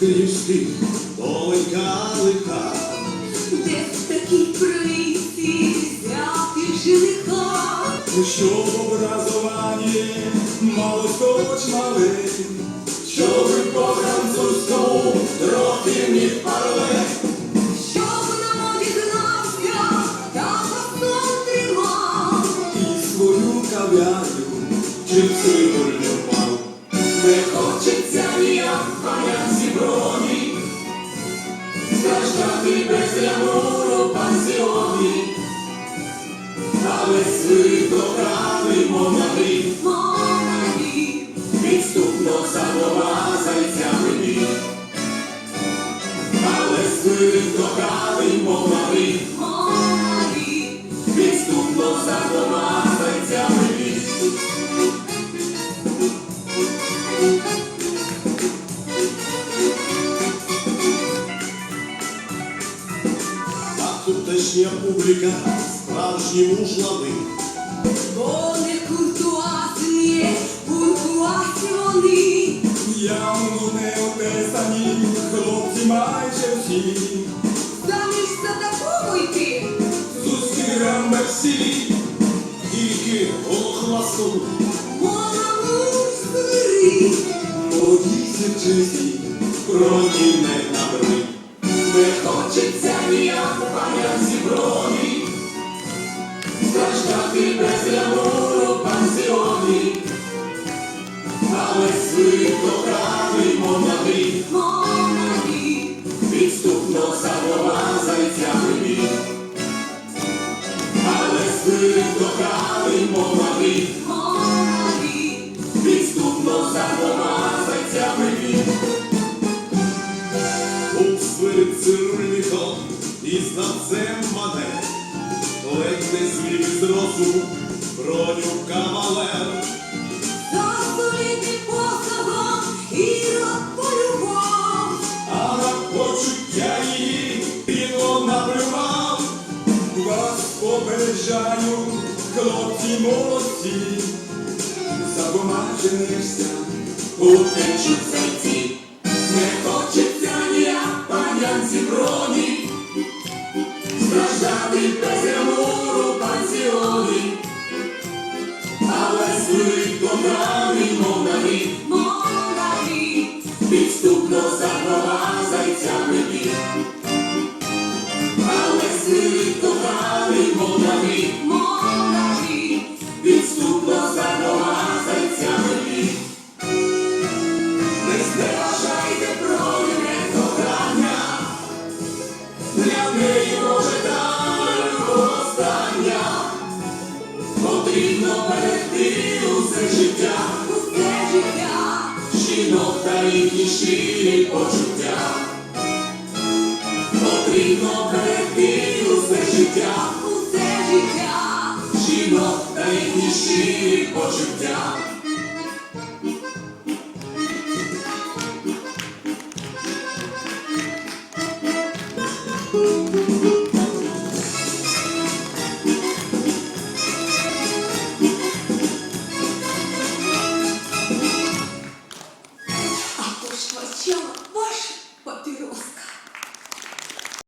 Книжки донька лиха, Де в такій прийти взяти жениха? Ну що образованні мало хоч малий, щоб по французькому трохи міг парле. Щоб на моді знався, та фасон тримав. І свою кав'ярню чи цирюльнював. Не хочеться ніяк панянці броні, страждати без ямуру пансіоні, але свитокали монахи, Монахи, підступно забова зайцями бій. Але свитокали монахи, монахи, підступно забова зайцями бій. а тутешня публіка справжні мужлани. Майже всі. Заміж за такого йти, Зустрічаємо всі, Тільки голохвастом мова муж свири. молодіться честі, проті не набри. Монахи, підступно забова зайцями бій. був і знавцем мене. Ледь не звів розуму броню кавалер. Попереджаю, хлопці молодці, забумаженишся, течі зайці. Не хочеться ніяк панянці броні, страждати без щирі почуття. Потрібно берегти усе життя, усе життя, жінок та їхні щирі почуття.